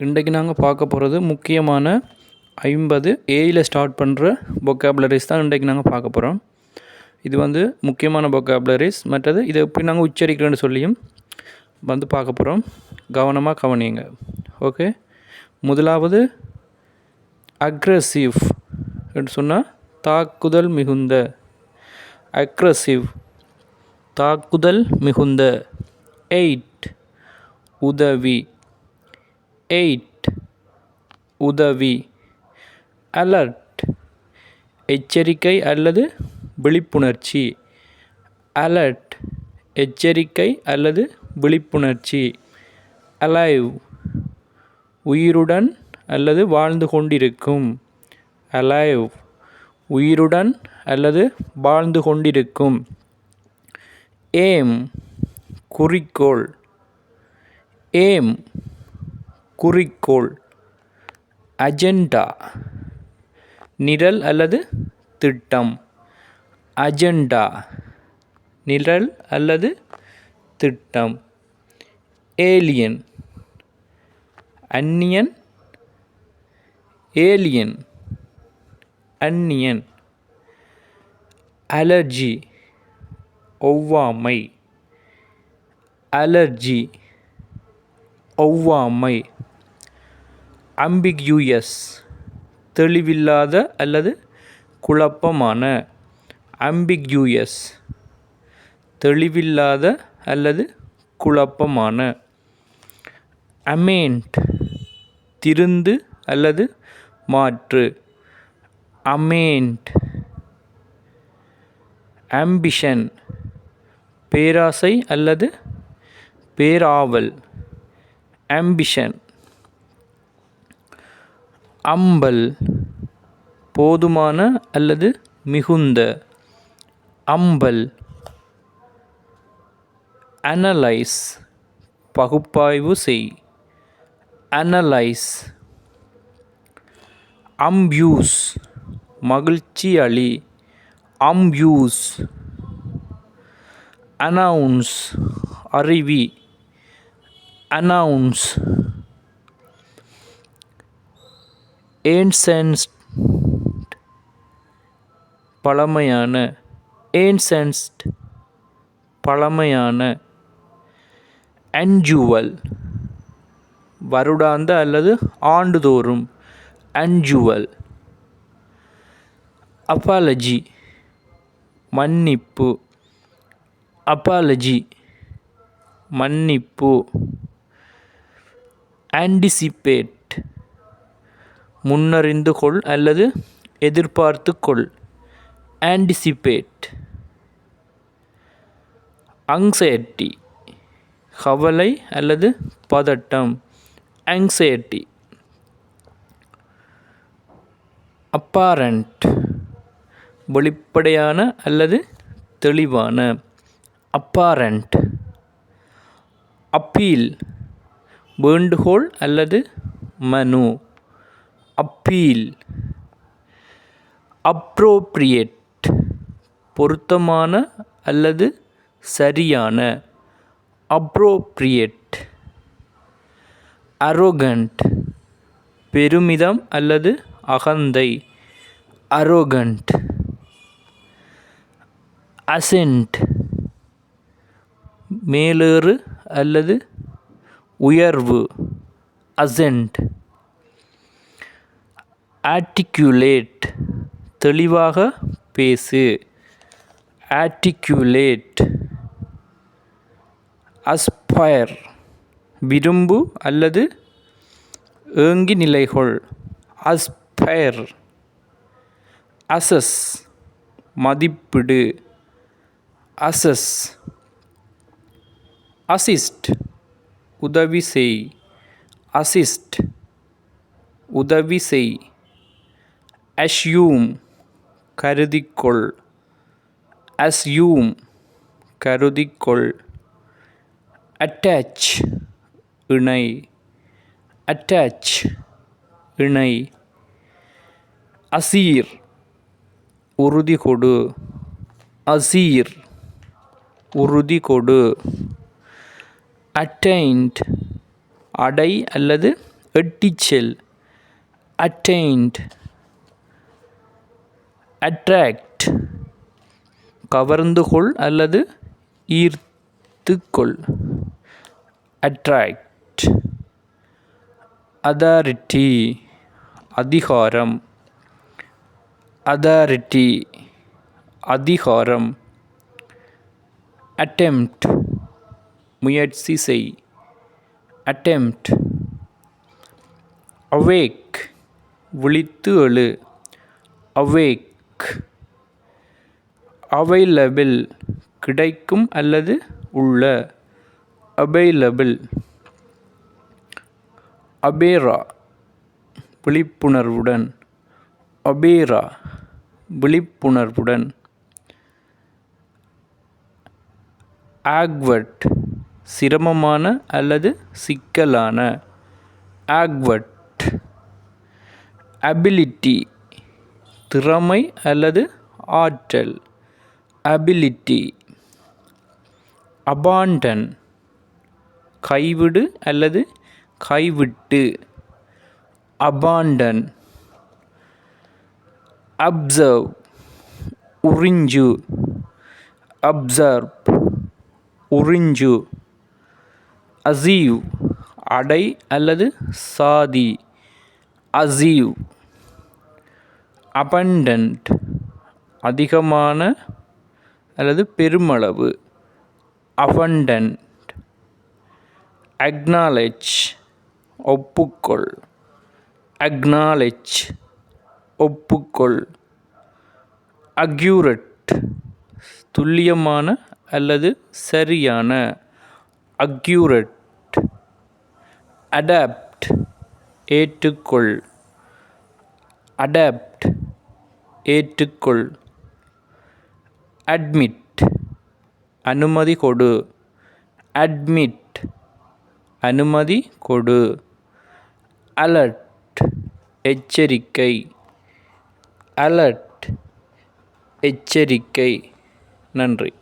இன்றைக்கு நாங்கள் பார்க்க போகிறது முக்கியமான ஐம்பது ஏயில் ஸ்டார்ட் பண்ணுற பொக்காபுலரிஸ் தான் இன்றைக்கு நாங்கள் பார்க்க போகிறோம் இது வந்து முக்கியமான பொக்காபுலரிஸ் மற்றது இதை எப்படி நாங்கள் உச்சரிக்கிறோன்னு சொல்லியும் வந்து பார்க்க போகிறோம் கவனமாக கவனியுங்க. ஓகே முதலாவது அக்ரஸிவ் என்று சொன்னால் தாக்குதல் மிகுந்த. அக்ரஸிவ் தாக்குதல் மிகுந்த. எயிட் உதவி. எயிட். உதவி. அலர்ட். எச்சரிக்கை அல்லது விழிப்புணர்ச்சி. அலர்ட். எச்சரிக்கை அல்லது விழிப்புணர்ச்சி. அலைவ். உயிருடன் அல்லது வாழ்ந்து கொண்டிருக்கும். அலைவ். உயிருடன் அல்லது வாழ்ந்து கொண்டிருக்கும். ஏம். குறிக்கோள். ஏம். குறிக்கோள் அஜெண்டா நிரல் அல்லது திட்டம். அஜெண்டா நிரல் அல்லது திட்டம். ஏலியன் அந்நியன். ஏலியன் அந்நியன். அலர்ஜி ஒவ்வாமை. அலர்ஜி ஒவ்வாமை. அம்பிக்யூயஸ் தெளிவில்லாத அல்லது குழப்பமான. அம்பிக்யூயஸ் தெளிவில்லாத அல்லது குழப்பமான. அமேண்ட் திருந்து அல்லது மாற்று. அமேண்ட் ஆம்பிஷன் பேராசை அல்லது பேராவல். ஆம்பிஷன் அம்பல் போதுமான அல்லது மிகுந்த? அம்பல் அனலைஸ் பகுப்பாய்வு செய். அனலைஸ் அம்யூஸ் மகிழ்ச்சி அளி அம்யூஸ் அனௌன்ஸ் அருவி அனௌன்ஸ் ஏன்சென்ஸ்ட் பழமையான ஏன்சென்ஸ்ட் பழமையான அன்ஜுவல் வருடாந்த அல்லது ஆண்டுதோறும் அன்ஜுவல் அப்பாலஜி மன்னிப்பு. அப்பாலஜி மன்னிப்பு. ஆன்டிசிபேட் முன்னறிந்து கொள் அல்லது எதிர்பார்த்து கொள் ஆன்டிசிபேட் அங்ஸைட்டி கவலை அல்லது பதட்டம். ஆங்ஸைட்டி அப்பாரண்ட் வெளிப்படையான அல்லது தெளிவான. அப்பாரண்ட் அப்பீல் வேண்டுகோள் அல்லது மனு. அப்பீல். அப்ரோப்ரியேட் பொருத்தமான அல்லது சரியான. அப்ரோப்ரியேட் அரோகண்ட் பெருமிதம் அல்லது அகந்தை. அரோகண்ட் அசென்ட் மேலேறு அல்லது உயர்வு. Ascent articulate. தெளிவாக பேசு. ஆர்டிகுலேட். அஸ்பயர். விரும்பு அல்லது ஏங்கி நிலைகொள். அஸ்பயர். அசஸ். மதிப்பிடு. அசஸ். அசிஸ்ட். உதவி செய். அசிஸ்ட். உதவி செய். அஷ்யூம் கருதிக்கொள். அஸ்யூம் கருதிக்கொள். அட்டாச் இணை. அட்டாச் இணை. அசீர் உறுதி கொடு அசீர் உறுதி கொடு அட்டைண்ட் அடை அல்லது எட்டிச்செல் அட்டைண்ட் அட்ராக்ட் கவர்ந்து கொள் அல்லது ஈர்த்து கொள் அட்ராக்ட் அதாரிட்டி அதிகாரம். அதாரிட்டி அதிகாரம். அட்டெம்ப்ட் முயற்சி செய். அட்டெம்ப்ட் அவேக் விழித்து எழு. அவேக் அவைலபிள் கிடைக்கும் அல்லது உள்ள. அவைலபிள். அபேரா. விழிப்புணர்வுடன். அபேரா. விழிப்புணர்வுடன். ஆக்வர்ட் சிரமமான அல்லது சிக்கலான. Awkward ability. திறமை அல்லது ஆற்றல். அபிலிட்டி அபாண்டன் கைவிடு அல்லது கைவிட்டு. அபாண்டன் அப்சர்வ் உறிஞ்சு. அப்சர்வ் உறிஞ்சு. அசீவ் அடை அல்லது சாதி. அசீவ் அபண்டன்ட் அதிகமான அல்லது பெருமளவு அபண்டன்ட் அக்னாலெட்ஜ் ஒப்புக்கொள் அக்னாலெஜ் ஒப்புக்கொள் அக்யூரட் துல்லியமான அல்லது சரியான அக்யூரட் அடாப்ட் ஏற்றுக்கொள் அடாப்ட் ஏற்றுக்கொள். அட்மிட் அனுமதி கொடு. அட்மிட் அனுமதி கொடு. அலர்ட் எச்சரிக்கை. அலர்ட் எச்சரிக்கை. நன்றி.